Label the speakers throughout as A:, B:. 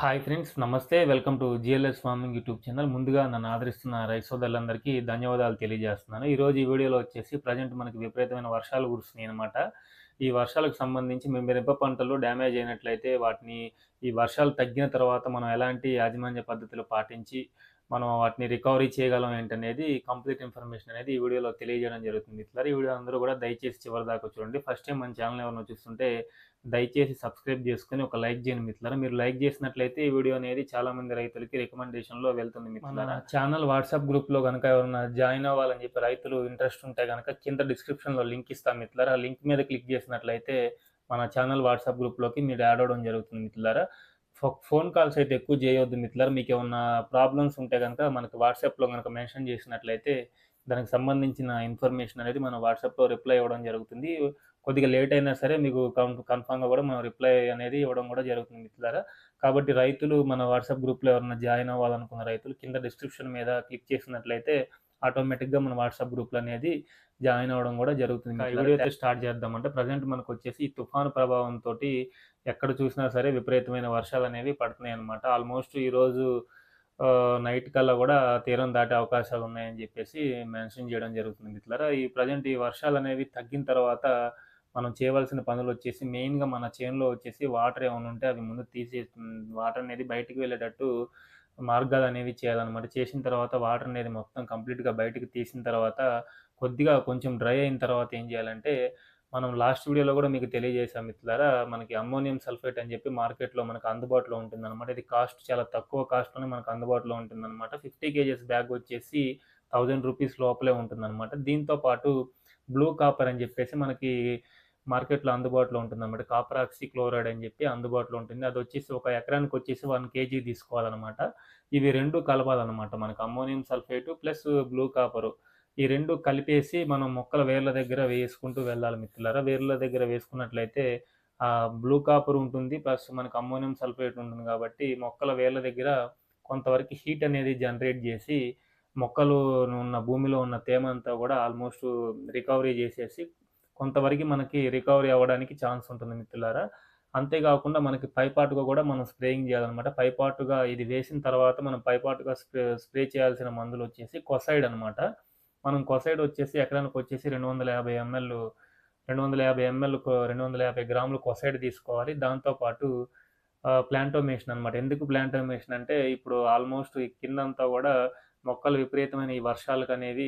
A: Hi friends నమస్తే. Welcome to GLS farming YouTube channel. ముందుగా నన్ను ఆదరిస్తున్న రైతు సోదరులందరికీ ధన్యవాదాలు తెలియజేస్తున్నాను. ఈరోజు ఈ వీడియోలో వచ్చేసి ప్రజెంట్ మనకి విపరీతమైన వర్షాలు కురుస్తున్నాయి అనమాట ఈ వర్షాలకు సంబంధించి మేము మిరప పంటలు డ్యామేజ్ అయినట్లయితే వాటిని ఈ వర్షాలు తగ్గిన తర్వాత మనం ఎలాంటి యాజమాన్య పద్ధతులు పాటించి మనం వాటిని రికవరీ చేయగలం ఏంటనేది కంప్లీట్ ఇన్ఫర్మేషన్ అనేది ఈ వీడియోలో తెలియజేయడం జరుగుతుంది. ఇట్లా ఈ వీడియో అందరూ కూడా దయచేసి చివరి దాకా చూడండి. ఫస్ట్ టైం మన ఛానల్ ఎవరైనా చూస్తుంటే దయచేసి సబ్స్క్రైబ్ చేసుకుని ఒక లైక్ చేయండి మిత్రులారా. మీరు లైక్ చేసినట్లయితే ఈ వీడియో అనేది చాలా మంది రైతులకి రికమెండేషన్లో వెళ్తుంది మిత్రులారా. ఛానల్ వాట్సాప్ గ్రూప్లో కనుక ఎవరైనా జాయిన్ అవ్వాలని చెప్పి రైతులు ఇంట్రెస్ట్ ఉంటే కనుక కింద డిస్క్రిప్షన్లో లింక్ ఇస్తాం మిత్రులారా. ఆ లింక్ మీద క్లిక్ చేసినట్లయితే మన ఛానల్ వాట్సాప్ గ్రూప్లోకి మీరు యాడ్ అవడం జరుగుతుంది మిత్రులారా. ఫోన్ కాల్స్ అయితే ఎక్కువ చేయవద్దు మిత్రులారా. మీకు ఏమన్నా ప్రాబ్లమ్స్ ఉంటే కనుక మనకి వాట్సాప్లో కనుక మెన్షన్ చేసినట్లయితే దానికి సంబంధించిన ఇన్ఫర్మేషన్ అనేది మనం వాట్సాప్లో రిప్లై ఇవ్వడం జరుగుతుంది. కొద్దిగా లేట్ అయినా సరే మీకు కన్ఫామ్గా కూడా మనం రిప్లై అనేది ఇవ్వడం కూడా జరుగుతుంది మిత్రులారా. కాబట్టి రైతులు మన వాట్సాప్ గ్రూప్లో ఎవరైనా జాయిన్ అవ్వాలనుకున్న రైతులు కింద డిస్క్రిప్షన్ మీద క్లిక్ చేసినట్లయితే ఆటోమేటిక్గా మన వాట్సాప్ గ్రూప్లో అనేది జాయిన్ అవ్వడం కూడా జరుగుతుంది. ఈ వీడియో అయితే స్టార్ట్ చేద్దామంటే ప్రజెంట్ మనకు వచ్చేసి ఈ తుఫాను ప్రభావంతో ఎక్కడ చూసినా సరే విపరీతమైన వర్షాలు అనేవి పడుతున్నాయి అనమాట ఆల్మోస్ట్ ఈరోజు నైట్ కల్లా కూడా తీరం దాటే అవకాశాలు ఉన్నాయని చెప్పేసి మెన్షన్ చేయడం జరుగుతుంది మిత్రులారా. ఈ ప్రజెంట్ ఈ వర్షాలు అనేవి తగ్గిన తర్వాత మనం చేయవలసిన పనులు వచ్చేసి మెయిన్గా మన చేనులో వచ్చేసి వాటర్ ఏమైనా ఉంటే అవి ముందు తీసే వాటర్ అనేది బయటికి వెళ్ళేటట్టు మార్గాలు అనేవి చేయాలన్నమాట. చేసిన తర్వాత వాటర్ అనేది మొత్తం కంప్లీట్గా బయటకు తీసిన తర్వాత కొద్దిగా కొంచెం డ్రై అయిన తర్వాత ఏం చేయాలంటే మనం లాస్ట్ వీడియోలో కూడా మీకు తెలియజేసాం మిత్రులారా మనకి అమ్మోనియం సల్ఫేట్ అని చెప్పి మార్కెట్లో మనకు అందుబాటులో ఉంటుందన్నమాట. ఇది కాస్ట్ చాలా తక్కువ కాస్ట్లోనే మనకు అందుబాటులో ఉంటుందన్నమాట. ఫిఫ్టీ కేజెస్ బ్యాగ్ వచ్చేసి థౌజండ్ రూపీస్ లోపలే ఉంటుందన్నమాట. దీంతో పాటు బ్లూ కాపర్ అని చెప్పేసి మనకి మార్కెట్లో అందుబాటులో ఉంటుందన్నమాట. కాపర్ ఆక్సి క్లోరైడ్ అని చెప్పి అందుబాటులో ఉంటుంది. అది వచ్చేసి ఒక ఎకరానికి వచ్చేసి వన్ కేజీ తీసుకోవాలన్నమాట. ఇవి రెండు కలపాలన్నమాట మనకు. Ammonium sulphate plus blue copper. ఈ రెండు కలిపేసి మనం మొక్కల వేర్ల దగ్గర వేసుకుంటూ వెళ్ళాలి మిత్రులారా. వేర్ల దగ్గర వేసుకున్నట్లయితే బ్లూ కాపర్ ఉంటుంది. ప్లస్ మనకు అమ్మోనియం సల్ఫేట్ ఉంటుంది కాబట్టి మొక్కల వేర్ల దగ్గర కొంతవరకు హీట్ అనేది జనరేట్ చేసి మొక్కలు ఉన్న భూమిలో ఉన్న తేమ అంతా కూడా ఆల్మోస్ట్ రికవరీ చేసేసి కొంతవరకు మనకి రికవరీ అవ్వడానికి ఛాన్స్ ఉంటుంది మిత్రులారా. అంతేకాకుండా మనకి పైపాటుగా కూడా మనం స్ప్రేయింగ్ చేయాలన్నమాట. పైపాటుగా ఇది వేసిన తర్వాత మనం పైపాటుగా స్ప్రే స్ప్రే చేయాల్సిన మందులు వచ్చేసి కొసైడ్ అనమాట మనం కొసైడ్ వచ్చేసి ఎకరానికి వచ్చేసి రెండు వందల యాభై ఎంఎల్ రెండు వందల యాభై ఎంఎల్ రెండు వందల యాభై గ్రాములు కొసైడ్ తీసుకోవాలి. దాంతోపాటు ప్లాంటోమేషన్ అనమాట ఎందుకు ప్లాంటోమేషన్ అంటే ఇప్పుడు ఆల్మోస్ట్ కిందంతా కూడా మొక్కలు విపరీతమైన ఈ వర్షాలకు అనేది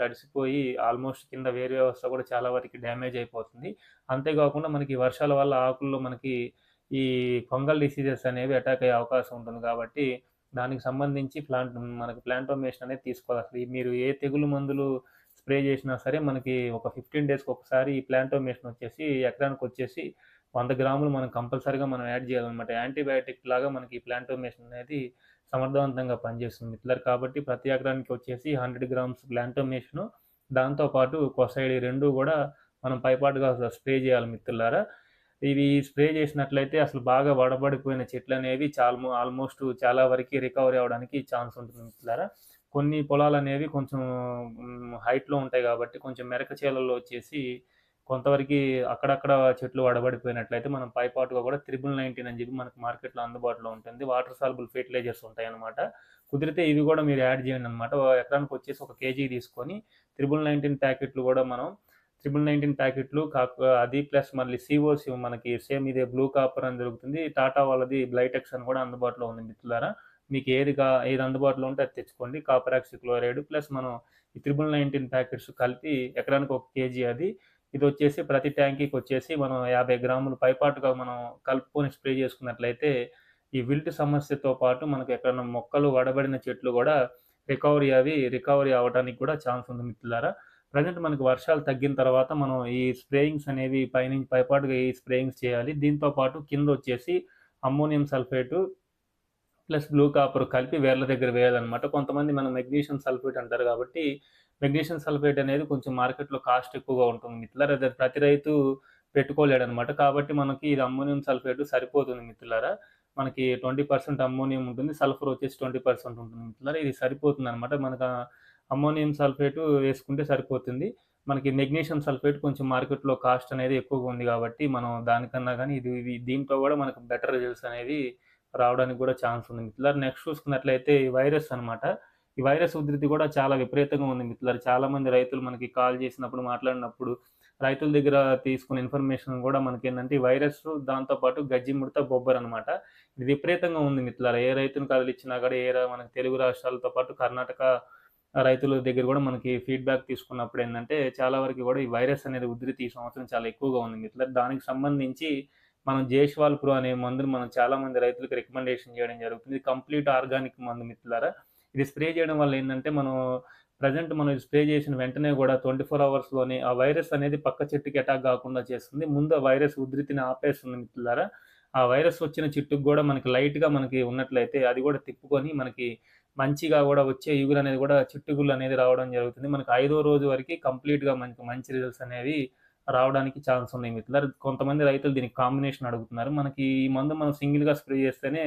A: తడిసిపోయి ఆల్మోస్ట్ కింద వేరు వ్యవస్థ కూడా చాలా వరకు డ్యామేజ్ అయిపోతుంది. అంతేకాకుండా మనకి వర్షాల వల్ల ఆకుల్లో మనకి ఈ ఫంగల్ డిసీజెస్ అనేవి అటాక్ అయ్యే అవకాశం ఉంటుంది కాబట్టి దానికి సంబంధించి ప్లాంట్ మనకి ప్లాంటోమేషన్ అనేది తీసుకోవాలి. అసలు మీరు ఏ తెగులు మందులు స్ప్రే చేసినా సరే మనకి ఒక ఫిఫ్టీన్ డేస్కి ఒకసారి ఈ ప్లాంటోమేషన్ వచ్చేసి ఎకరానికి వచ్చేసి వంద గ్రాములు మనం కంపల్సరీగా మనం యాడ్ చేయాలన్నమాట. యాంటీబయాటిక్ లాగా మనకి ప్లాంటోమేషన్ అనేది సమర్థవంతంగా పనిచేస్తుంది. మిత్రులారు కాబట్టి ప్రతి ఎకరానికి వచ్చేసి హండ్రెడ్ గ్రామ్స్ ప్లాంటోమేషను. దాంతోపాటు కొసైడి ఈ రెండు కూడా మనం పైపాటుగా స్ప్రే చేయాలి మిత్రులారా. ఇవి స్ప్రే చేసినట్లయితే అసలు బాగా వడబడిపోయిన చెట్లు అనేవి చాలా ఆల్మోస్ట్ చాలా వరకు రికవరీ అవడానికి ఛాన్స్ ఉంటుంది మిత్రులారా. కొన్ని పొలాలు అనేవి కొంచెం హైట్లో ఉంటాయి కాబట్టి కొంచెం మెరక చేలల్లో వచ్చేసి కొంతవరకు అక్కడక్కడ చెట్లు వడబడిపోయినట్లయితే మనం పైపాటుగా కూడా త్రిబుల్ నైన్టీన్ అని చెప్పి మనకు మార్కెట్లో అందుబాటులో ఉంటుంది. వాటర్ సాల్బుల్ ఫెర్టిలైజర్స్ ఉంటాయి అనమాట కుదిరితే ఇవి కూడా మీరు యాడ్ చేయండి అనమాట ఎకరానికి వచ్చేసి ఒక కేజీ తీసుకొని త్రిబుల్ నైన్టీన్ ప్యాకెట్లు కూడా మనం త్రిబుల్ నైన్టీన్ ప్యాకెట్లు కాక అది ప్లస్ మళ్ళీ సిఓసి మనకి సేమ్ ఇదే బ్లూ కాపర్ అని దొరుకుతుంది. టాటా వాళ్ళది బ్లైటెక్స్ అని కూడా అందుబాటులో ఉంది మిత్రులారా. మీకు ఏది కా ఏది అందుబాటులో ఉంటే అది తెచ్చుకోండి. కాపర్ ఆక్సి క్లోరైడ్ ప్లస్ మనం ఈ త్రిబుల్ నైన్టీన్ ప్యాకెట్స్ కలిపి ఎకరానికి ఒక కేజీ అది ఇది వచ్చేసి ప్రతి ట్యాంకీకి వచ్చేసి మనం యాభై గ్రాములు పైపాటుగా మనం కలుపుకొని స్ప్రే చేసుకున్నట్లయితే ఈ విల్ట్ సమస్యతో పాటు మనకు ఎక్కడైనా మొక్కలు వడబడిన చెట్లు కూడా రికవరీ అవి రికవరీ అవ్వడానికి కూడా ఛాన్స్ ఉంది మిత్రులారా. ప్రజెంట్ మనకు వర్షాలు తగ్గిన తర్వాత మనం ఈ స్ప్రేయింగ్స్ అనేవి పైనుంచి పైపాటుగా ఈ స్ప్రేయింగ్స్ చేయాలి. దీంతో పాటు కింద వచ్చేసి ammonium sulphate plus blue copper కలిపి వేర్ల దగ్గర వేయాలన్నమాట కొంతమంది మనం మెగ్నీషియం సల్ఫేట్ అంటారు కాబట్టి మెగ్నీషియం సల్ఫేట్ అనేది కొంచెం మార్కెట్లో కాస్ట్ ఎక్కువగా ఉంటుంది మిత్రులారా. అది ప్రతి రైతు పెట్టుకోలేడు అనమాట కాబట్టి మనకి ఇది అమ్మోనియం సల్ఫేట్ సరిపోతుంది మిత్రులారా. మనకి ట్వంటీ పర్సెంట్ అమ్మోనియం ఉంటుంది సల్ఫర్ వచ్చేసి ట్వంటీ పర్సెంట్ ఉంటుంది మిత్రులారా. ఇది సరిపోతుంది అనమాట మనకు అమ్మోనియం సల్ఫేట్ వేసుకుంటే సరిపోతుంది. మనకి మెగ్నీషియం సల్ఫేట్ కొంచెం మార్కెట్లో కాస్ట్ అనేది ఎక్కువగా ఉంది కాబట్టి మనం దానికన్నా కానీ ఇది ఇది దీంట్లో కూడా మనకు బెటర్ రిజల్ట్స్ అనేది రావడానికి కూడా ఛాన్స్ ఉంది మిత్రులారు నెక్స్ట్ చూసుకున్నట్లయితే ఈ వైరస్ అనమాట. ఈ వైరస్ ఉధృతి కూడా చాలా విపరీతంగా ఉంది మిత్రులారు చాలామంది రైతులు మనకి కాల్ చేసినప్పుడు, మాట్లాడినప్పుడు రైతుల దగ్గర తీసుకున్న ఇన్ఫర్మేషన్ కూడా మనకి ఈ వైరస్ దాంతో పాటు గజ్జి ముడత, బొబ్బరనమాట. ఇది విపరీతంగా ఉంది మిత్రులారు ఏ రైతును కదిలిచ్చినా కూడా ఏ మనకి తెలుగు రాష్ట్రాలతో పాటు కర్ణాటక రైతుల దగ్గర కూడా మనకి ఫీడ్‌బ్యాక్ తీసుకున్నప్పుడు ఏంటంటే చాలా వరకు కూడా ఈ వైరస్ అనేది ఉధృతి ఈ సంవత్సరం చాలా ఎక్కువగా ఉంది మిత్రులారు దానికి సంబంధించి మనం జేష్వాల్ ప్రో అనే మందును మనం చాలామంది రైతులకు రికమెండేషన్ చేయడం జరుగుతుంది. కంప్లీట్ ఆర్గానిక్ మందు మిత్రులారా. ఇది స్ప్రే చేయడం వల్ల ఏంటంటే మనం ప్రజెంట్ మనం స్ప్రే చేసిన వెంటనే కూడా 24 అవర్స్‌లోనే ఆ వైరస్ అనేది పక్క చెట్టుకి అటాక్ కాకుండా చేస్తుంది. ముందు ఆ వైరస్ ఉధృతిని ఆపేస్తుంది మిత్రులారా. ఆ వైరస్ వచ్చిన చెట్టుకి కూడా మనకి లైట్‌గా మనకి ఉన్నట్లయితే అది కూడా తిప్పుకొని మనకి మంచిగా కూడా వచ్చే ఇగురు అనేది కూడా చిట్టుగుళ్ళు అనేది రావడం జరుగుతుంది. మనకి ఐదో రోజు వరకు కంప్లీట్‌గా మనకి మంచి రిజల్ట్స్ అనేవి రావడానికి ఛాన్స్ ఉన్నాయి మిత్రులారు కొంతమంది రైతులు దీనికి కాంబినేషన్ అడుగుతున్నారు. మనకి ఈ మందు మనం సింగిల్‌గా స్ప్రే చేస్తేనే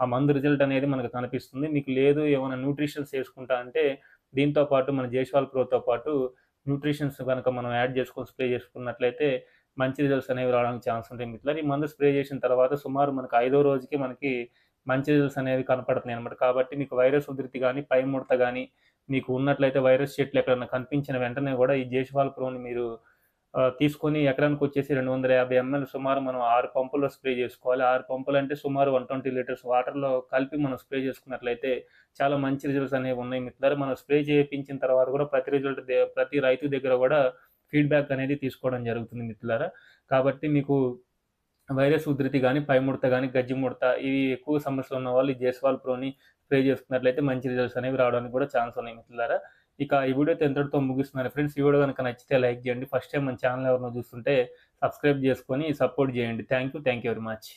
A: ఆ మందు రిజల్ట్ అనేది మనకు కనిపిస్తుంది. మీకు లేదు ఏమైనా న్యూట్రిషన్స్ వేసుకుంటా అంటే దీంతో పాటు మన జేషవాల్ ప్రోతో పాటు న్యూట్రిషన్స్ కనుక మనం యాడ్ చేసుకొని స్ప్రే చేసుకున్నట్లయితే మంచి రిజల్ట్స్ అనేవి రావడానికి ఛాన్స్ ఉంటాయి మిత్రులారా. ఈ మందు స్ప్రే చేసిన తర్వాత సుమారు మనకు ఐదో రోజుకి మనకి మంచి రిజల్ట్స్ అనేవి కనపడుతున్నాయి అనమాట కాబట్టి మీకు వైరస్ ఉధృతి కానీ పై ముడత కానీ మీకు ఉన్నట్లయితే వైరస్ చెట్లు ఎక్కడన్నా కనిపించిన వెంటనే కూడా ఈ జేషవాల్ ప్రోని మీరు తీసుకొని ఎకరానికి వచ్చేసి రెండు వందల యాభై ఎంఎల్ సుమారు మనం ఆరు పంపుల్లో స్ప్రే చేసుకోవాలి. ఆరు పంపులు అంటే సుమారు 120 లీటర్స్ వాటర్‌లో కలిపి మనం స్ప్రే చేసుకున్నట్లయితే చాలా మంచి రిజల్ట్స్ అనేవి ఉన్నాయి మిత్రులారా. మనం స్ప్రే చేయించిన తర్వాత కూడా ప్రతి రిజల్ట్ ప్రతి రైతు దగ్గర కూడా ఫీడ్‌బ్యాక్ అనేది తీసుకోవడం జరుగుతుంది మిత్రులారా. కాబట్టి మీకు వైరస్ ఉధృతి కానీ పై ముడత గజ్జి ముడత ఇవి ఎక్కువ సమస్యలు ఉన్నవాళ్ళు వాళ్ళు జేస్వాల్ ప్రోని స్ప్రే చేసుకున్నట్లయితే మంచి రిజల్ట్స్ అనేవి రావడానికి కూడా ఛాన్స్ ఉన్నాయి మిత్రులారా. ఇక ఈ వీడియో ఎంతటితో ముగిస్తున్నాను ఫ్రెండ్స్. ఈ వీడియో కనుక నచ్చితే లైక్ చేయండి. ఫస్ట్ టైం మన ఛానల్ ఎవరినో చూస్తుంటే సబ్స్క్రైబ్ చేసుకొని సపోర్ట్ చేయండి. Thank you. Thank you very much.